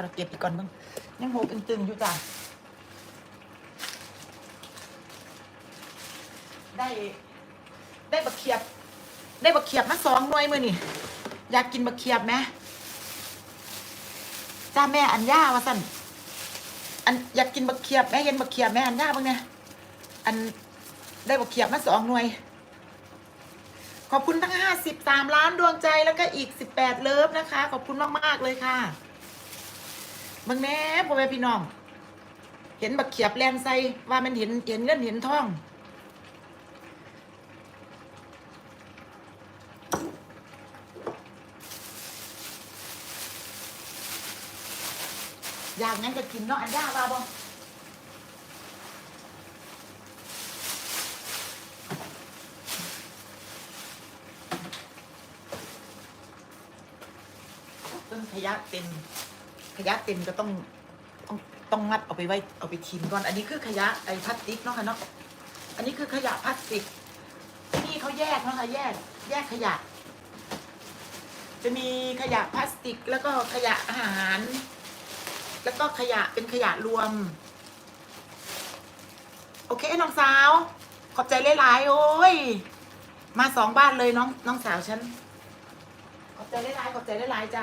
เราเก็บอีกก่อนบ้างยังโหตึงๆอยู่จ้ะได้ ได้บักเขียบ ได้บักเขียบมาสองหน่วยมือนี่อยากกินบักเขียบไหมจ้าแม่อัญญาว่าสั่นอันอยากกินบักเขียบแม่เห็นบักเขียบแม่อัญญาบ้างเนี่ยอันได้บักเขียบมาสองหน่วย ขอบคุณทั้งห้าสิบสามล้านดวงใจแล้วก็อีกสิบแปดเลิฟนะคะ ขอบคุณมาก ๆ เลยค่ะ บางแม่พ่อแม่พี่น้อง เห็นบักเขียบแลนใส่ว่ามันเห็นเห็นเงินเห็นทองอย่างนั้นจะกินเนาะอันย่าว่าบ่ต้นขยะเต็ม ขยะเต็มก็ต้องต้องต้องงัดเอาไปไว้เอาไปทิ้งก่อน อันนี้คือขยะไอพลาสติกเนาะค่ะเนาะอันนี้คือขยะพลาสติกที่นี่เขาแยกเนาะค่ะแยก แยกขยะ จะมีขยะพลาสติก แล้วก็ขยะอาหาร แล้วก็ขยะเป็นขยะรวม โอเคน้องสาว ขอบใจหลายๆโอ้ยมาสองบ้านเลยน้องน้องสาวฉัน ขอบใจหลายๆขอบใจหลายๆจ้ะ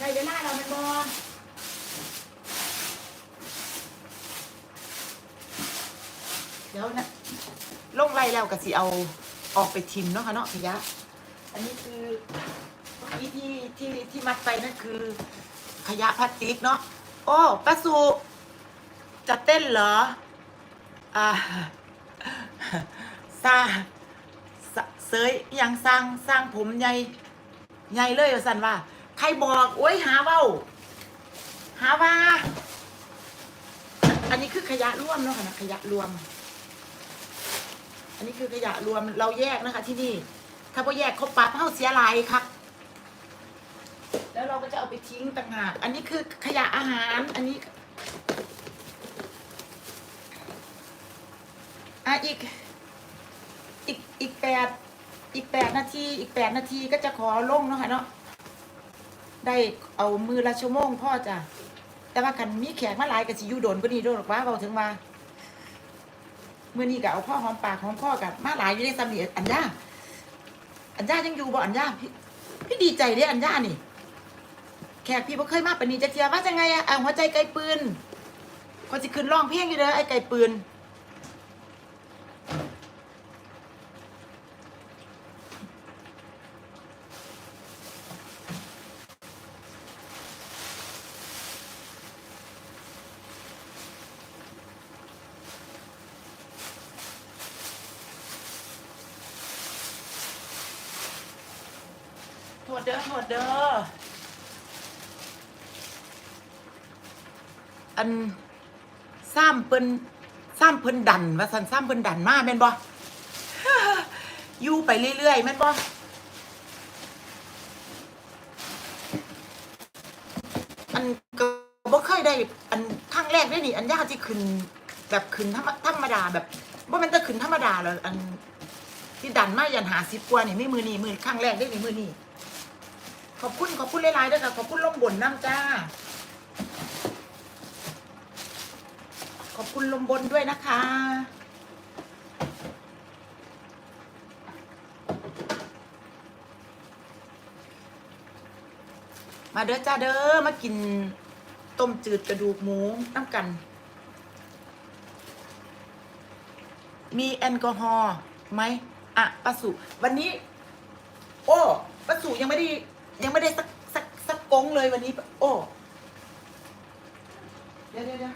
ได้เวลาเราเป็นบอเดี๋ยวนะลงไรแล้วก็สิเอาออกไปทิมเนาะค่ะเนาะขยะ อันนี้คือที่ที่ที่ที่มัดไปนั่นคือ ขยะพลาสติกเนาะ โอ้ป้าสุจะเต้นเหรอ อ่าสร้าเสยยังสร้างสร้างผมใหญ่ใหญ่เลยว่สันว่า ใครบอกโอ้ยหาเว้า หาว่า อันนี้คือขยะร่วมเนาะค่ะนะขยะรวม อันนี้คือขยะรวมเราแยกนะคะ ที่นี่ ถ้าพอแยกเขาปรับเข้าเสียหลายครับแล้วเราก็จะเอาไปทิ้งต่างหากอันนี้คือขยะอาหาร อันนี้อะอีก อีกอีกแปดอีกแปดนาที อีกแปดนาทีก็จะขอลงเนาะค่ะเนาะ ได้เอามือละชั่วโมงพ่อจ้ะแต่ว่ากันมีแขกมาหลายกับสิอยูโดนก็ดีโดนหรอกว่าเบาถึงว่าเมื่อนี้ก็เอาพ่อหอมปากหอมคอกับมาหลายอยู่ในสำเนียอันย่าอันย่ายังอยู่บ่อันย่าพี่พี่ดีใจเด้อันย่านี่ แขกพี่บ่เคยมาปานนี้จะเทียว่าจะไงอะอ่าหัวใจไกลปืนก็สิขึ้นร้องเพลงอยู่เด้อไอ้ไก่ปืน เด้อโทษเด้ออันซ้ำเพิ่นซ้ำเพิ่นดันว่าสันซ้ำเพิ่นดันมาแม่นบ่อยู่ไปเรื่อยๆแม่นบ่อันก็บ่เคยได้ อันครั้งแรกได้นี่ อันยากที่ขึ้น แบบขึ้นธรรมธรรมดาแบบบ่แม่นแต่ขึ้นธรรมดาแล้วอันที่ดันมายันหาสิบกว่านี่ไม่มือนี่มือครั้งแรกได้นี่มือนี่ ขอบคุณขอบคุณหลายๆด้วยค่ะขอบคุณลมบนน้ำจ้า ขอบคุณลมบนด้วยนะคะ มาเด้อจ้าเด้อมากินต้มจืดกระดูกหมูน้ำกัน มีแอลกอฮอล์ไหมอะปะสุ วันนี้ โอ้ปะสุยังไม่ได้ ยังไม่ได้สักสักสักกงเลยวันนี้ โอ้เดี๋ยวเดี๋ยวเดี๋ยว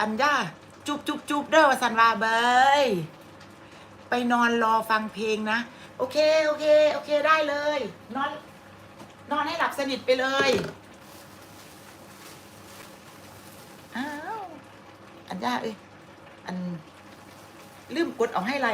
อันย่าจุบจุบจุบเด้อว่าสันวาเบย ไปนอนรอฟังเพลงนะ โอเค โอเค โอเคได้เลย นอน นอนให้หลับสนิทไปเลยอ้าวอันยาเอ้ยอันลืมกดเอาให้ไร